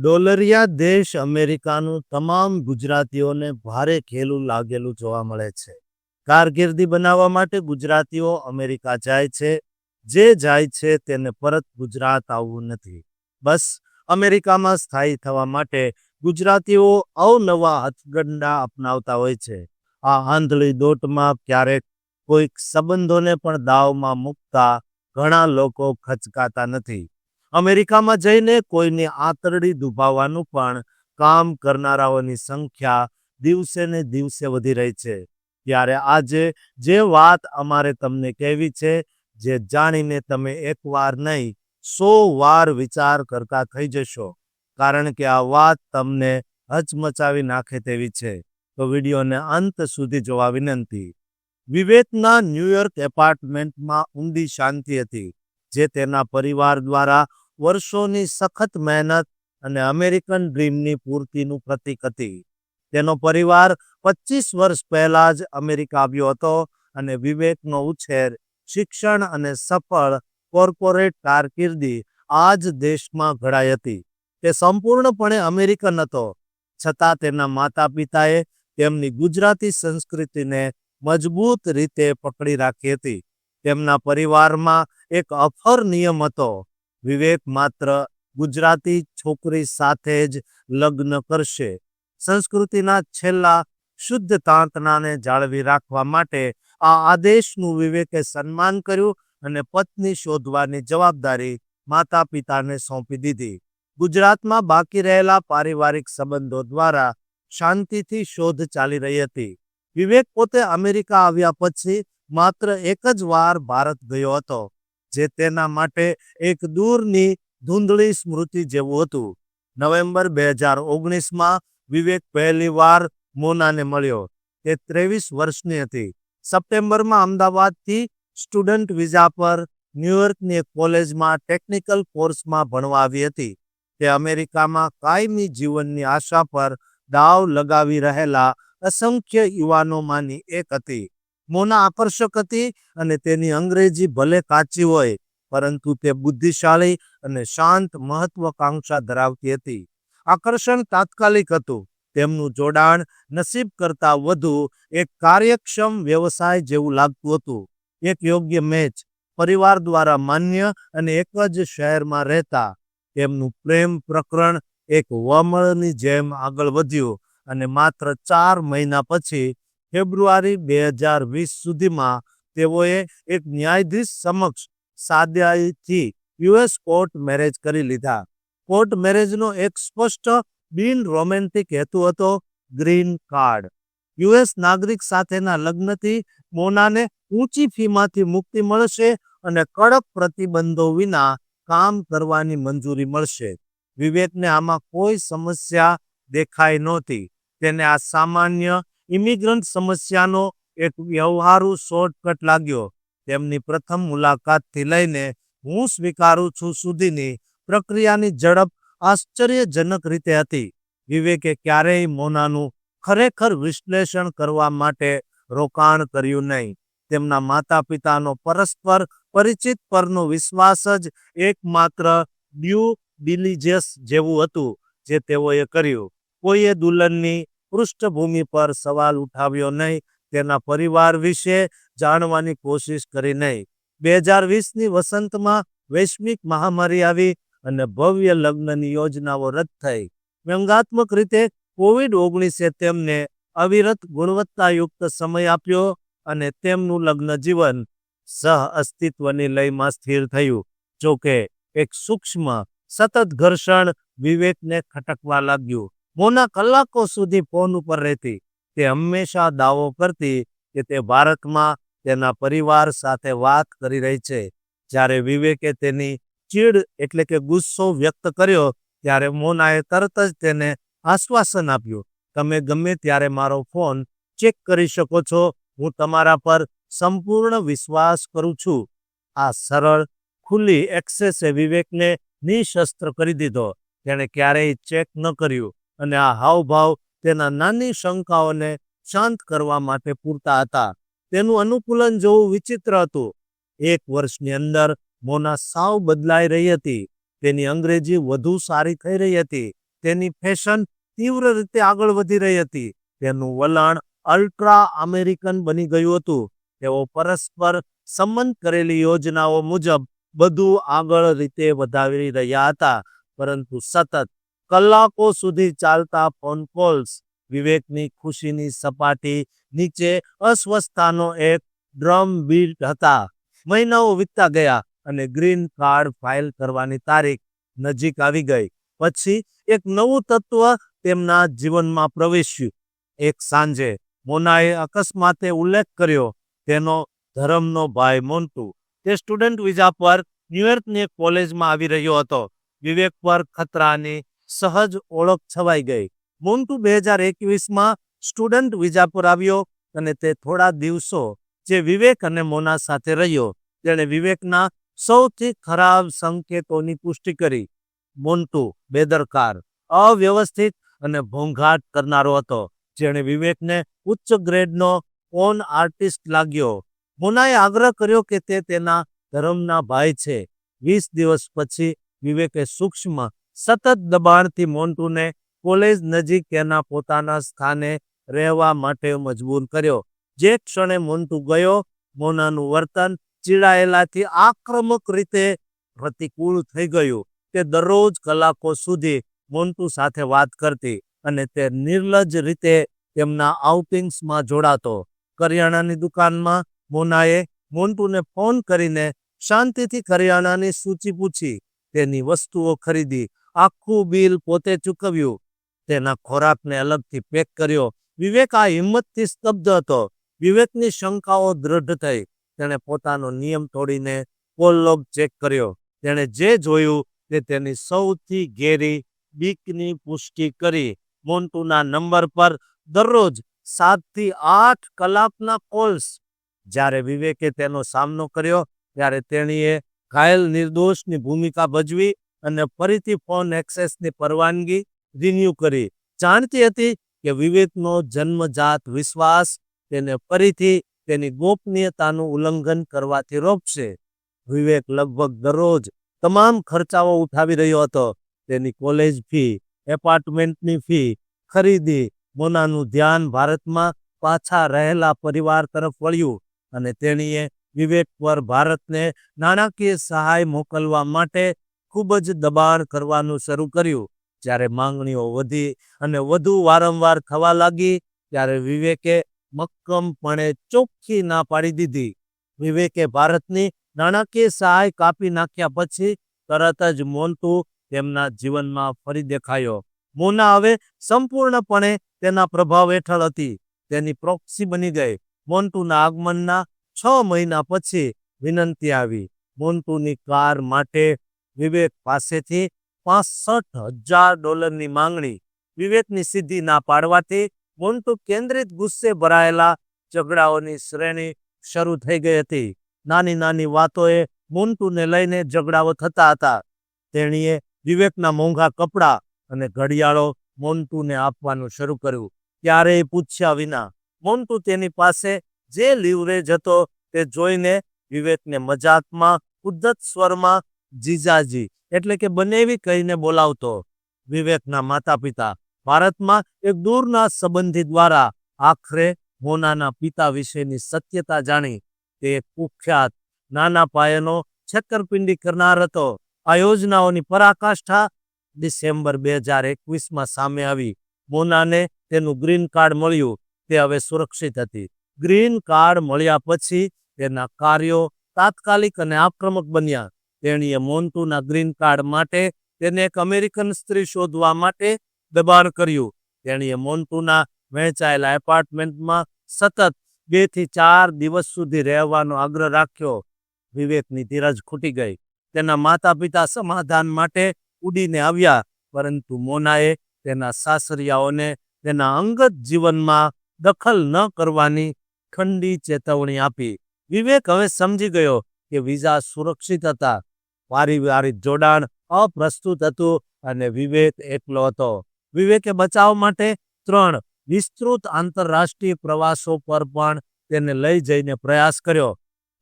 ડોલરિયા દેશ અમેરિકાનું તમામ ગુજરાતીઓને ભારે ખેલું લાગેલું જોવા મળે છે. કારકિર્દી બનાવવા માટે ગુજરાતીઓ અમેરિકા જાય છે. જે જાય છે તેને પરત ગુજરાત આવવું નથી. બસ, અમેરિકામાં સ્થાયી થવા માટે ગુજરાતીઓ અવનવા હથગંડા અપનાવતા હોય છે. આ આંધળી દોટમાં ક્યારેક કોઈક સંબંધોને પણ દાવમાં મૂકતા ઘણા લોકો ખચકાતા નથી. અમેરિકામાં જઈને કોઈની આંતરડી દુભાવવાનું પણ કામ કરનારાઓની સંખ્યા દિવસે ને દિવસે વધી રહી છે. ત્યારે આજે જે વાત અમારે તમને કહેવી છે, જે જાણીને તમે એકવાર નહીં, સો વાર વિચાર કરતા થઈ જશો, કારણ કે આ વાત તમને હચમચાવી નાખે તેવી છે. તો વિડીયોને અંત સુધી જોવા વિનંતી. વિવેકના ન્યુયોર્ક એપાર્ટમેન્ટમાં ઊંડી શાંતિ હતી. જે તેના પરિવાર દ્વારા વર્ષોની સખત મહેનત અને અમેરિકન ડ્રીમની પૂર્તિનું પ્રતીક હતી. તેનો પરિવાર પચીસ વર્ષ પહેલા જ અમેરિકા આવ્યો હતો અને વિવેકનો ઉછેર, શિક્ષણ અને સફળ કોર્પોરેટ કારકિર્દી આ જ દેશમાં ઘડાઈ હતી. તે સંપૂર્ણપણે અમેરિકન હતો. છતાં તેના માતા પિતાએ તેમની ગુજરાતી સંસ્કૃતિને મજબૂત રીતે પકડી રાખી હતી. તેમના પરિવારમાં એક અફર નિયમ હતો. વિવેક માત્ર ગુજરાતી છોકરી સાથે જ લગ્ન કરશે. સંસ્કૃતિના છેલ્લા શુદ્ધ તાંતનાને જાળવી રાખવા માટે આ આદેશનું વિવેકે સન્માન કર્યું અને પત્ની શોધવાની જવાબદારી માતા પિતાને સોંપી દીધી. ગુજરાતમાં બાકી રહેલા પારિવારિક સંબંધો દ્વારા શાંતિથી શોધ ચાલી રહી હતી. વિવેક પોતે અમેરિકા આવ્યા પછી માત્ર એક જ વાર ભારત ગયો હતો. જે તેના માટે એક દૂરની ધૂંધળી સ્મૃતિ જેવું હતું. નવેમ્બર બે હજાર ઓગણીસમાં વિવેક પહેલી વાર મોનાને મળ્યો. તે ત્રેવીસ વર્ષની હતી. સપ્ટેમ્બરમાં અમદાવાદથી સ્ટુડન્ટ વિઝા પર ન્યુયોર્કની એક કોલેજમાં ટેકનિકલ કોર્સમાં ભણવા આવી હતી. તે અમેરિકામાં કાયમી જીવનની આશા પર દાવ લગાવી રહેલા અસંખ્ય યુવાનોમાંની એક હતી. મોના આકર્ષક હતી અને તેની અંગ્રેજી ભલે કાચી હોય, પરંતુ તે બુદ્ધિશાળી અને શાંત મહત્વકાંક્ષા ધરાવતી હતી. આકર્ષણ તાત્કાલિક હતું. તેમનું જોડાણ નસીબ કરતા વધુ એક કાર્યક્ષમ વ્યવસાય જેવું લાગતું હતું. એક યોગ્ય મેચ. પરિવાર દ્વારા માન્ય અને એક જ શહેરમાં રહેતા. તેમનું પ્રેમ પ્રકરણ એક વમળની જેમ આગળ વધ્યું અને માત્ર ચાર મહિના પછી ફેબ્રુઆરી બે હજાર વીસ સુધીમાં તેઓએ એક ન્યાયાધીશ સમક્ષ સાદાઈથી યુએસ કોર્ટ મેરેજ કરી લીધા. કોર્ટ મેરેજનો એક સ્પષ્ટ બિન રોમેન્ટિક હેતુ હતો ગ્રીન કાર્ડ. યુએસ નાગરિક સાથેના લગ્નથી મોનાને ઊંચી ફીમાંથી મુક્તિ મળશે અને કડક પ્રતિબંધો વિના કામ કરવાની મંજૂરી મળશે. વિવેકને આમાં કોઈ સમસ્યા દેખાઈ નહોતી. તેને આ સામાન્ય ઇમિગ્રન્ટ સમસ્યાનો એક વ્યવહારુ શોર્ટકટ લાગ્યો. તેમની પ્રથમ મુલાકાતથી લઈને હું સ્વીકારું છું સુધીની પ્રક્રિયાની ઝડપ આશ્ચર્યજનક રીતે હતી. વિવેકે ક્યારેય મોનાનું ખરેખર વિશ્લેષણ કરવા માટે રોકાણ કર્યું નહીં. તેમના માતા પિતાનો પરસ્પર પરિચિત પરનો વિશ્વાસ જ એકમાત્ર ડ્યુ ડિલિજિયસ જેવું હતું, જે તેઓએ કર્યું. કોઈએ દુલ્હનની પૃષ્ઠભૂમિ પર સવાલ ઉઠાવ્યો નહીં, તેના પરિવાર વિશે જાણવાની કોશિશ કરી નહીં. બે હજાર વીસની વસંતમાં વૈશ્વિક મહામારી આવી અને ભવ્ય લગ્નની યોજનાઓ રદ થઈ. વ્યંગાત્મક રીતે કોવિડ ઓગણીસે તેમને અવિરત ગુણવત્તાયુક્ત સમય આપ્યો અને તેમનું લગ્ન જીવન સહ અસ્તિત્વની લયમાં સ્થિર થયું. જોકે એક સૂક્ષ્મ, સતત ઘર્ષણ વિવેકને ખટકવા લાગ્યું. મોના કલાકો સુધી ફોન ઉપર રહેતી. તે હંમેશા દાવો કરતી કે તે ભારતમાં તેના પરિવાર સાથે વાત કરી રહી છે. જ્યારે વિવેકે તેની ચીડ એટલે કે ગુસ્સો વ્યક્ત કર્યો, ત્યારે મોનાએ તરત જ તેને આશ્વાસન આપ્યું, તમે ગમે ત્યારે મારો ફોન ચેક કરી શકો છો. હું તમારા પર સંપૂર્ણ વિશ્વાસ કરું છું. આ સરળ, ખુલ્લી એક્સેસે વિવેકને નિશસ્ત્ર કરી દીધો. તેણે ક્યારેય ચેક ન કર્યું. અને આ હાવભાવ તેના નાની શંકાઓને શાંત કરવા માટે પૂરતા હતા. તેનું અનુકૂલન જોવું વિચિત્ર હતું. એક વર્ષની અંદર મોના સાવ બદલાઈ રહી હતી. તેની અંગ્રેજી વધુ સારી થઈ રહી હતી. તેની ફેશન તીવ્ર રીતે આગળ વધી રહી હતી. તેનું વલણ અલ્ટ્રા અમેરિકન બની ગયું હતું. તેઓ પરસ્પર સંમત કરેલી યોજનાઓ મુજબ બધું આગળ રીતે વધાવી રહ્યા હતા. પરંતુ સતત કલાકો સુધી ચાલતા ફોન કોલ્સ, વિવેકની ખુશીની સપાટી નીચે અસ્વસ્થતાનો એક ડ્રમ બીટ હતા. મહિનાઓ વીતતા ગયા અને ગ્રીન કાર્ડ ફાઇલ કરવાની તારીખ નજીક આવી ગઈ. પછી એક નવું તત્વ તેમના જીવનમાં પ્રવેશ્યું. એક સાંજે મોનાએ અકસ્માતે ઉલ્લેખ કર્યો, તેનો ધર્મનો ભાઈ મોન્ટુ. તે સ્ટુડન્ટ વિઝા પર ન્યુયોર્કની કોલેજમાં આવી રહ્યો હતો. વિવેક પર ખતરાની સહજ ઓળખ છવાઈ ગઈ. મોન્ટુ બે હજાર એકવીસમાં સ્ટુડન્ટ વિઝા પર આવ્યો અને તે થોડા દિવસો જે વિવેક અને મોના સાથે રહ્યો. તેણે વિવેકના સૌથી ખરાબ સંકેતોની પુષ્ટિ કરી. મોન્ટુ બેદરકાર, અવ્યવસ્થિત અને ભોંઘાટ કરનારો હતો. જેણે વિવેકને ઉચ્ચ ગ્રેડનો ઓન આર્ટિસ્ટ લાગ્યો. મોનાએ આગ્રહ કર્યો કે તે તેના ધર્મના ભાઈ છે. વીસ દિવસ પછી વિવેકે સૂક્ષ્મ સતત દબાણથી મોન્ટુને કોલેજ નજીક તેના પોતાના સ્થાને રહેવા માટે મજબૂર કર્યો. જે ક્ષણે મોન્ટુ ગયો, મોનાનું વર્તન ચીડાયેલાથી આક્રમક રીતે પ્રતિકૂળ થઈ ગયું. તે દરરોજ કલાકો સુધી મોન્ટુ સાથે વાત કરતી અને તે નિર્લજ્જ રીતે તેમના આઉટિંગ્સમાં જોડાતો. કરિયાણાની દુકાનમાં મોનાએ મોન્ટુને ફોન કરીને શાંતિથી કરિયાણાની સૂચિ પૂછી. તેની વસ્તુઓ ખરીદી. આખું બિલ પોતે ચૂકવ્યું. તેના ખોરાકને અલગથી પેક કર્યો. વિવેક આ હિંમતથી સ્તબ્ધ હતો. વિવેકની શંકાઓ દ્રઢ થઈ. તેણે પોતાનો નિયમ તોડીને કોલ ચેક કર્યો. તેણે જે જોયું તે તેની સૌથી ઘેરી બીકની પુષ્ટિ કરી. મોન્ટુના નંબર પર દરરોજ સાતથી આઠ કલાકના કોલ્સ. જ્યારે વિવેકે તેનો સામનો કર્યો, ત્યારે તેણીએ ઘાયલ નિર્દોષની ભૂમિકા ભજવી અને ફરીથી ફોન એક્સેસની પરવાનગી રિન્યુ કરી. જાણતી હતી કે વિવેકનો જન્મજાત વિશ્વાસ તેને ફરીથી તેની ગોપનીયતાનું ઉલ્લંઘન કરવાથી રોકશે. વિવેક લગભગ દરરોજ તમામ ખર્ચાઓ ઉઠાવી રહ્યો હતો. તેની કોલેજ ફી, એપાર્ટમેન્ટની ફી, ખરીદી, મોનાનું ધ્યાન ભારતમાં પાછા રહેલા પરિવાર તરફ વળ્યું અને તેણીએ વિવેક પર ભારતને નાણાકીય સહાય મોકલવા માટે ખૂબ જ દબાણ કરવાનું શરૂ કર્યું. જ્યારે માંગણીઓ વધી અને વધુ વારંવાર થવા લાગી, ત્યારે વિવેકે મક્કમપણે ચોખ્ખી ના પાડી દીધી. વિવેકે ભારતની નાણાકીય સહાય કાપી નાખ્યા પછી તરત જ મોન્ટુ તેમના જીવનમાં ફરી દેખાયો. મોના હવે સંપૂર્ણપણે તેના પ્રભાવ હેઠળ હતી. તેની પ્રોક્સી બની ગઈ. મોન્ટુના આગમનના છ મહિના પછી વિનંતી આવી. મોન્ટુની કાર માટે વિવેક પાસેથી પાસઠ હજાર ડોલરની માંગણી વિવેકની સિદ્ધિ ના પાડવાથી મોન્ટુ કેન્દ્રિત ગુસ્સે ભરાયેલા ઝઘડાઓની શ્રેણી શરૂ થઈ ગઈ હતી. નાની નાની વાતોએ મોન્ટુને લઈને ઝઘડાઓ થતા હતા. તેણીએ વિવેકના મોંઘા કપડાં અને ઘડિયાળો મોન્ટુને આપવાનું શરૂ કર્યું. ક્યારેય પૂછ્યા વિના મોન્ટુ તેની પાસે જે લીવરેજ હતો તે જોઈને વિવેકને મજાકમાં, ઉદ્ધત સ્વરમાં જીજાજી, એટલે કે બનેવી કહીને બોલાવતો વિવેકના માતા પિતા ભારતમાં એક દૂરના સંબંધી દ્વારા આખરે મોનાના પિતા વિશેની સત્યતા જાણી તે કુખ્યાત નાના પાયાનો છેતરપિંડી કરનાર હતો. આ યોજનાઓની પરાકાષ્ઠા ડિસેમ્બર બે હજાર એકવીસમાં સામે આવી. મોનાને તેનું ગ્રીન કાર્ડ મળ્યું. તે હવે સુરક્ષિત હતી. ગ્રીન કાર્ડ મળ્યા પછી તેના કાર્યો તાત્કાલિક અને આક્રમક બન્યા. તેણીએ મોન્ટુના ગ્રીન કાર્ડ માટે તેને એક અમેરિકન સ્ત્રી શોધવા માટે દબાણ કર્યું. તેણીએ મોન્ટુના વહેંચાયેલા એપાર્ટમેન્ટમાં સતત બેથી ચાર દિવસ સુધી રહેવાનો આગ્રહ રાખ્યો. વિવેકની ધીરજ ખૂટી ગઈ. તેના માતા પિતા સમાધાન માટે ઉડીને આવ્યા, પરંતુ મોનાએ તેના સાસરિયાઓને તેના અંગત જીવનમાં દખલ ન કરવાની ઠંડી ચેતવણી આપી. વિવેક હવે સમજી ગયો કે વિઝા સુરક્ષિત હતા. પારિવારિક જોડાણ અપ્રસ્તુત હતું અને વિવેક એકલો હતો. વિવેકે બચાવ માટે ત્રણ વિસ્તૃત આંતરરાષ્ટ્રીય પ્રવાસો પર પણ તેને લઈ જઈને પ્રયાસ કર્યો,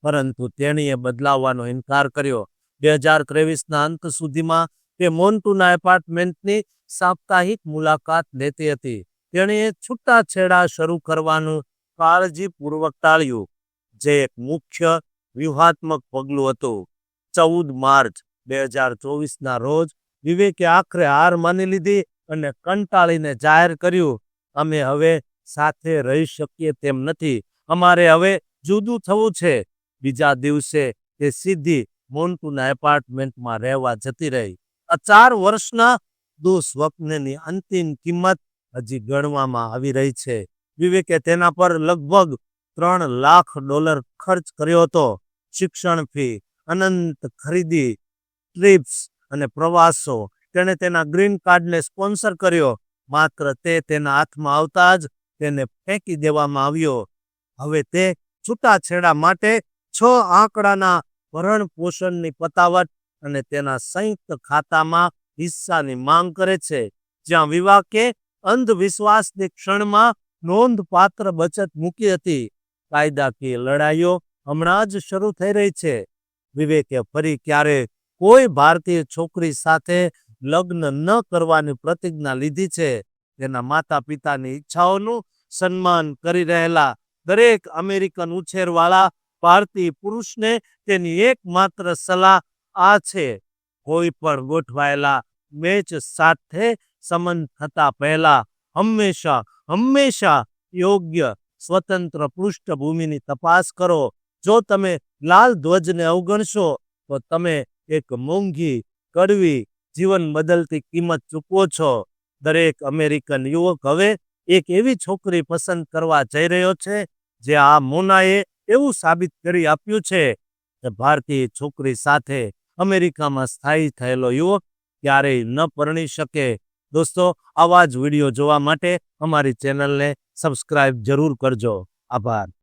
પરંતુ તેણીએ બદલાવવાનો ઇનકાર કર્યો. બે હજાર ત્રેવીસના અંત સુધીમાં તે મોન્ટુના એપાર્ટમેન્ટની સાપ્તાહિક મુલાકાત લેતી હતી. તેણે છૂટાછેડા શરૂ કરવાનું કાળજીપૂર્વક ટાળ્યું, જે એક મુખ્ય વ્યૂહાત્મક પગલું હતું. ચૌદ માર્ચ બે હજાર ચોવીસના રોજ વિવેકે આખરે હાર માની લીધી અને કંટાળીને જાહેર કર્યું, અમે હવે સાથે રહી શકીએ તેમ નથી. અમારે હવે જુદું થવું છે. બીજા દિવસે તે સીધી મોન્ટુના એપાર્ટમેન્ટમાં રહેવા જતી રહી. આ ચાર વર્ષના દુઃસ્વપ્નની અંતિમ કિંમત હજી ગણવામાં આવી રહી છે. વિવેકે તેના પર લગભગ ત્રણ લાખ ડોલર ખર્ચ કર્યો હતો. શિક્ષણ ફી અનંત ખરીદી, ટ્રીપ્સ અને પ્રવાસો. તેણે તેના ગ્રીન કાર્ડને સ્પોન્સર કર્યો. માત્ર તે તેના હાથમાં આવતા જ તેને ફેંકી દેવામાં આવ્યો. હવે તે છૂટાછેડા માટે છ આંકડાના ભરણ પોષણની પતાવટ અને તેના સંયુક્ત ખાતામાં હિસ્સાની માંગ કરે છે, જ્યાં વિવાકે અંધવિશ્વાસની ક્ષણમાં નોંધપાત્ર બચત મૂકી હતી. કાયદાકીય લડાઈઓ હમણાં જ શરૂ થઈ રહી છે. વિવેકે ફરી ક્યારે કોઈ ભારતીય છોકરી સાથે લગ્ન ન કરવાની પ્રતિજ્ઞા લીધી છે, તેના માતા પિતાની ઈચ્છાઓનું સન્માન કરી રહેલા દરેક અમેરિકન ઉછેરવાળા ભારતીય પુરુષને તેની એકમાત્ર સલાહ આ છે. કોઈ પણ ગોઠવાયેલા મેચ સાથે સંબંધ થતા પહેલા હંમેશા હંમેશા યોગ્ય સ્વતંત્ર પૃષ્ઠભૂમિની તપાસ કરો. જો તમે લાલ ધ્વજને અવગણશો, તો તમે એક મોંઘી, કડવી જીવન બદલતી કિંમત ચૂકવો છો. દરેક અમેરિકન યુવક હવે એક એવી છોકરી પસંદ કરવા જઈ રહ્યો છે, જે આ મોનાએ એવું સાબિત કરી આપ્યું છે કે ભારતીય છોકરી સાથે અમેરિકામાં સ્થાયી થયેલો યુવક ક્યારેય ન પરણી શકે. દોસ્તો, આવા જ વીડિયો જોવા માટે અમારી ચેનલને સબસ્ક્રાઇબ જરૂર કરજો. આભાર.